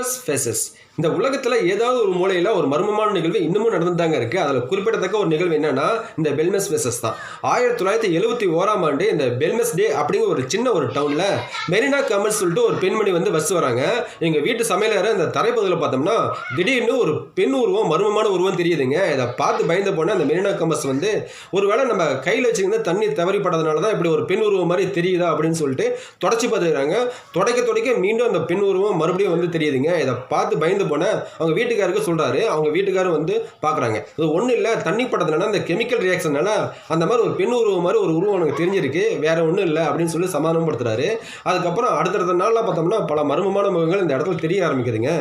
பெல்மஸ் faces இந்த உலகத்தில் ஏதாவது ஒரு மூலையில் ஒரு மர்மமான நிகழ்வு இன்னமும் நடந்துதாங்க தாங்க இருக்குது அதில் குறிப்பிடத்தக்க ஒரு நிகழ்வு என்னென்னா இந்த பெல்மெஸ் ஃபேசஸ் தான். ஆயிரத்தி தொள்ளாயிரத்தி எழுபத்தி ஓராம் ஆண்டு இந்த பெல்மெஸ் டே அப்படிங்கிற ஒரு சின்ன ஒரு டவுனில் மெரினா கமல் சொல்லிட்டு ஒரு பெண்மணி வந்து பஸ் வராங்க. எங்கள் வீட்டு சமையலறை இந்த தரைப்பகுதியில் பார்த்தோம்னா திடீர்னு ஒரு பெண் உருவம் மர்மமான உருவம் தெரியுதுங்க. இதை பார்த்து பயந்து போனால் அந்த மெரினா கமர்ஸ் வந்து ஒருவேளை நம்ம கையில் வச்சுக்கிட்டு தண்ணி தவறிப்பட்டதுனால தான் இப்படி ஒரு பெண் உருவம் மாதிரி தெரியுதா அப்படின்னு சொல்லிட்டு தொடச்சி பார்த்துக்கிறாங்க. துடைக்க துடைக்க மீண்டும் அந்த பெண் உருவம் மறுபடியும் வந்து தெரியுதுங்க. இதை பார்த்து பயந்து போனேன் அவங்க வீட்டுக்காருக்கு சொல்கிறாரு அவங்க வீட்டுக்காரர் வந்து பார்க்குறாங்க இது ஒன்றும் இல்லை தண்ணி பட்டதுனால அந்த கெமிக்கல் ரியாக்ஷன்னால அந்த மாதிரி ஒரு பெண் உருவம் மாதிரி ஒரு உருவம் எனக்கு தெரிஞ்சிருக்கு. வேறு ஒன்றும் இல்லை அப்படின்னு சொல்லி சமாதானப்படுத்துறாரு. அதுக்கப்புறம் அடுத்தடுத்த நாளில் பார்த்தோம்னா பல மர்மமான முகங்கள் இந்த இடத்துல தெரிய ஆரம்பிக்குதுங்க.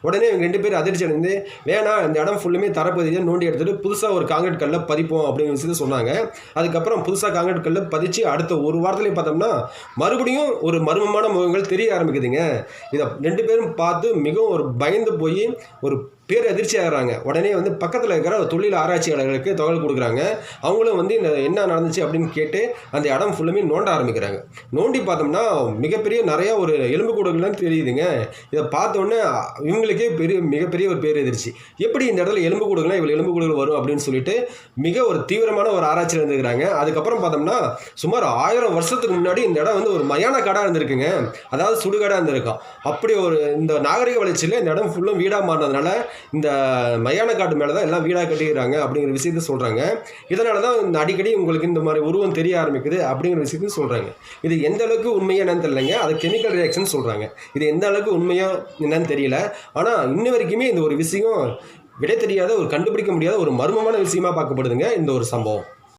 உடனே இவங்க ரெண்டு பேர் அதிர்ச்சி அடைந்து வேணாம் இந்த இடம் ஃபுல்லுமே தரப்பகுதியை நோண்டி எடுத்துட்டு புதுசாக ஒரு காங்கிரீட் கல்லை பதிப்போம் அப்படின்னு சொல்லி சொன்னாங்க. அதுக்கப்புறம் புதுசாக காங்கிரீட் கல்லை பதிச்சு அடுத்த ஒரு வாரத்திலே பார்த்தோம்னா மறுபடியும் ஒரு மர்மமான முகங்கள் தெரிய ஆரம்பிக்குதுங்க. இதை ரெண்டு பேரும் பார்த்து மிகவும் ஒரு பயந்து போய் ஒரு பேர் அதிர்ச்சி ஆகிறாங்க. உடனே வந்து பக்கத்தில் இருக்கிற தொழில் ஆராய்ச்சியாளர்களுக்கு தகவல் கொடுக்குறாங்க. அவங்களும் வந்து இந்த என்ன நடந்துச்சு அப்படின்னு கேட்டு அந்த இடம் ஃபுல்லுமே நோண்ட ஆரம்பிக்கிறாங்க. நோண்டி பார்த்தோம்னா மிகப்பெரிய நிறையா ஒரு எலும்பு கூடுகள்லாம் தெரியுதுங்க. இதை பார்த்தோன்னே இவங்களுக்கே பெரிய மிகப்பெரிய ஒரு பேர் எதிர்ச்சி எப்படி இந்த இடத்துல எலும்பு கூடுகள்லாம் இவ்வளோ எலும்பு கூடுகள் வரும் அப்படின்னு சொல்லிட்டு மிக ஒரு தீவிரமான ஒரு ஆராய்ச்சியில் இருந்துக்கிறாங்க. அதுக்கப்புறம் பார்த்தோம்னா சுமார் ஆயிரம் வருஷத்துக்கு முன்னாடி இந்த இடம் வந்து ஒரு மயான காடாக இருந்திருக்குங்க. அதாவது சுடுகாடாக இருந்திருக்கும். அப்படி ஒரு இந்த நாகரிக வளர்ச்சியில் இந்த இடம் ஃபுல்லும் வீடாக மாறினதுனால இந்த மயான காட்டு மேலே தான் எல்லாம் வீடாக கட்டிக்கிறாங்க அப்படிங்கிற விஷயத்த சொல்கிறாங்க இதனால தான் இந்த அடிக்கடி உங்களுக்கு இந்த மாதிரி உருவம் தெரிய ஆரம்பிக்குது அப்படிங்கிற விஷயத்தையும் சொல்கிறாங்க இது எந்த அளவுக்கு உண்மையாக என்னன்னு தெரியலங்க. அது கெமிக்கல் ரியாக்ஷன் சொல்கிறாங்க இது எந்த அளவுக்கு உண்மையாக என்னன்னு தெரியல. ஆனால் இன்ன வரைக்குமே இந்த ஒரு விஷயம் விடை தெரியாத ஒரு கண்டுபிடிக்க முடியாத ஒரு மர்மமான விஷயமா பார்க்கப்படுதுங்க இந்த ஒரு சம்பவம்.